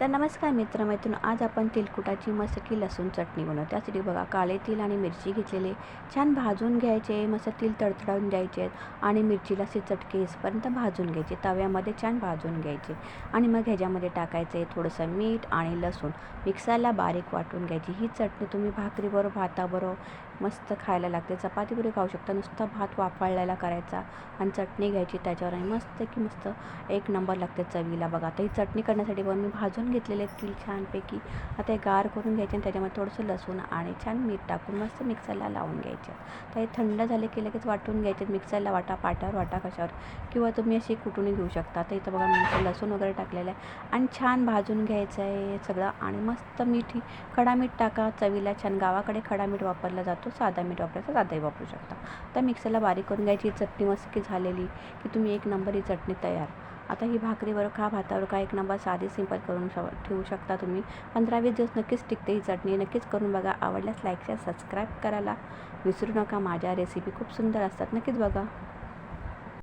तर नमस्कार मित्रमैत्रीण आज आपण तिलकुटाची मसकी लसूण चटणी बनवू. त्यासाठी बघा काळे तेल आणि मिरची घेतलेले. छान भाजून घ्यायचे मस्त तेल तडतडून द्यायचे आणि मिरचीला असे चटके येईपर्यंत भाजून घ्यायचे. तव्यामध्ये छान भाजून घ्यायचे आणि मग ह्याच्यामध्ये टाकायचे थोडंसं मीठ आणि लसूण. मिक्सरला बारीक वाटून घ्यायची. ही चटणी तुम्ही भाकरीबरोबर भाताबरोबर मस्त खायला लागते. चपातीबरोबर खाऊ शकता. नुसता भात वाफळलेला करायचा आणि चटणी घ्यायची त्याच्यावर आणि मस्त की मस्त एक नंबर लागते चवीला. बघा तर ही चटणी करण्यासाठी पण मी भाजून घेतलेले तिल छानपैकी. आता हे गार करून घ्यायचे आणि त्याच्यामध्ये थोडंसं लसूण आणि छान मीठ टाकून मस्त मिक्सरला लावून घ्यायचे. तर हे थंड झाले की लगेच वाटून घ्यायचे. मिक्सरला वाटा पाट्यावर वाटा कशावर? किंवा तुम्ही अशी कुटूनही घेऊ शकता. तर इथं बघा मी लसूण वगैरे टाकलेलं आहे. आणि छान भाजून घ्यायचं आहे सगळं आणि मस्त मीठ खडा मीठ टाका. चवीला छान गावाकडे खडा मीठ वापरला जातो. साधा मीठ वापरायचं साधाही वापरू शकता. तर मिक्सरला बारीक करून घ्यायची. चटणी मस्त की झालेली की तुम्ही एक नंबर ही चटणी तयार. आता ही भाकरीवर खा भातावर का एक नंबर साधी सिंपल करून ठेवू शकता तुम्ही. पंधरा वीस दिवस नक्कीच टिकते ही चटणी. नक्कीच करून बघा. आवडल्यास लाईक शेअर सबस्क्राईब करायला विसरू नका. माझ्या रेसिपी खूप सुंदर असतात. नक्कीच बघा.